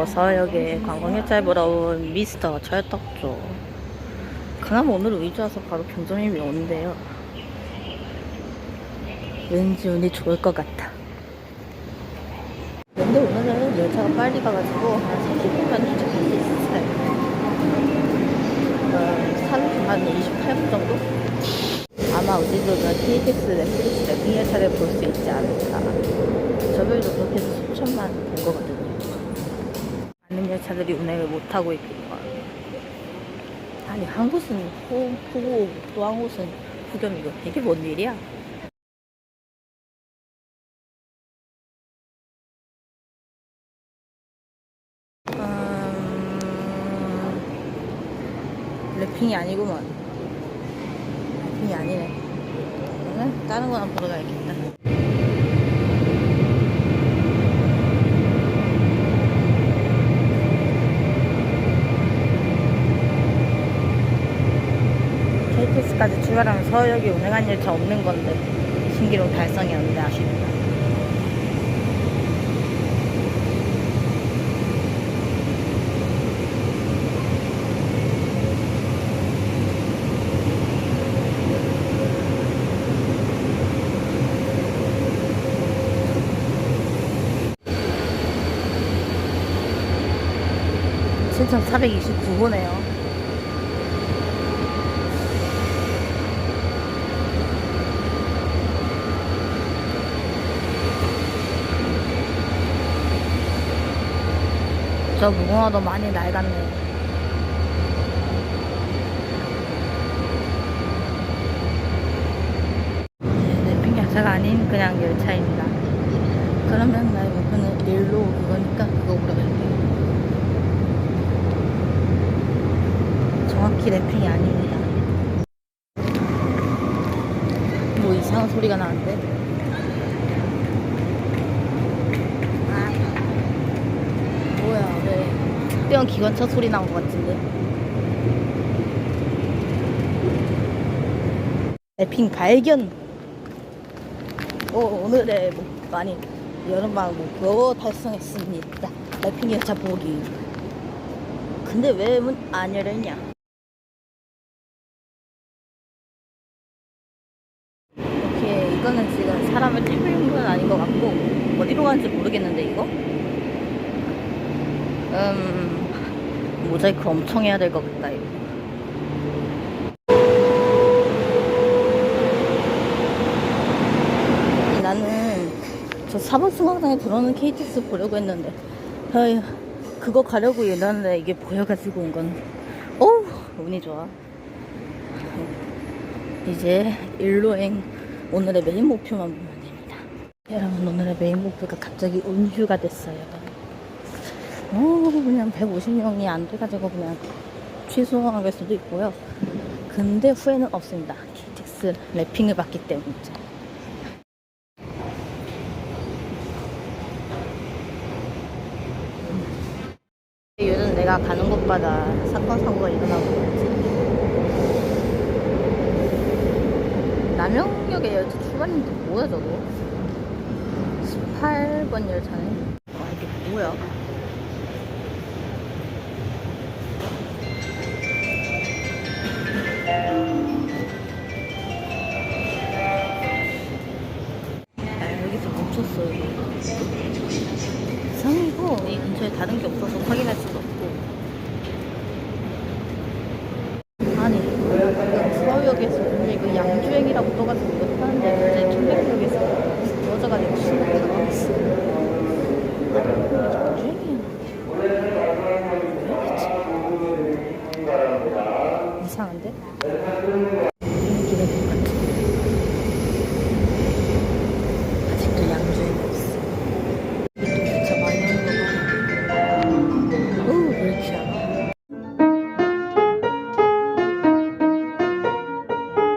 어, 서역에 관광객잘 보러 온 미스터 철떡조. 그나마 오늘은 위주 와서 바로 경점임이 오는데요. 왠지 운이 좋을 것 같아. 근데 오늘은 열차가 빨리 가가지고 한 30분만 도착할 수 있어요. 어, 30분 한 28분 정도? 아마 우리도 KTX 넷플릭스 랩핑 열차를 볼 수 있지 않을까. 저별도 그렇게 해서 수천만 된 거거든요. 차들이 운행을 못하고 하고. 아니, 한 곳은 호, 후고, 또 한 곳은 후겸이고. 이게 뭔 일이야? 음, 랩핑이 아니구먼. 랩핑이 아니네. 다른 거 한번 보러 가야겠다. KTX까지 출발하면 서역이 운행한 열차 없는 건데 신기록 달성이었는데 아쉽다. (7429호네요) 저 무궁화도 많이 낡았네. 네, 핑 열차가 아닌 그냥 열차입니다. 그러면 나의 목표는 일로 그거니까 그거 보러 갈게요. 정확히 랩핑이 아닙니다. 뭐 이상한 소리가 나는데? 아, 뭐야, 왜 특별한 기관차 소리 난 것 같은데? 랩핑 발견! 오, 오늘의 뭐, 많이 여름방학 목표 달성했습니다. 랩핑 열차 보기. 근데 왜 문 안? 이렇게 이거는 지금 사람을 찌르는 건 아닌 것 같고 어디로 가는지 모르겠는데 이거? 음 모자이크 엄청 해야 될 것 같다. 이거. 나는 저 4번 승강장에 들어오는 KTX 보려고 했는데 아휴 그거 가려고 일하는데 이게 보여가지고 온 건 어우 운이 좋아. 이제 일로행 오늘의 메인 목표만 보면 됩니다. 여러분 오늘의 메인 목표가 갑자기 운휴가 됐어요 어 그냥 150명이 안 돼가지고 그냥 취소할 수도 있고요 근데 후회는 없습니다 KTX 랩핑을 받기 때문이죠 요즘 내가 가는 곳마다 사건 사고가 일어나고 있지. 남영역에 열차 출발인데 뭐야 저거? 18번 열차네. 와 이게 뭐야? 다른 게 없어서 확인할 수도 없고 아니 서울역에서 분명히 그 양주행이라고 떠가지고 이거 타는데 갑자기 청백역에서 여자가 신고 나왔어 양주행이야? 이상한데?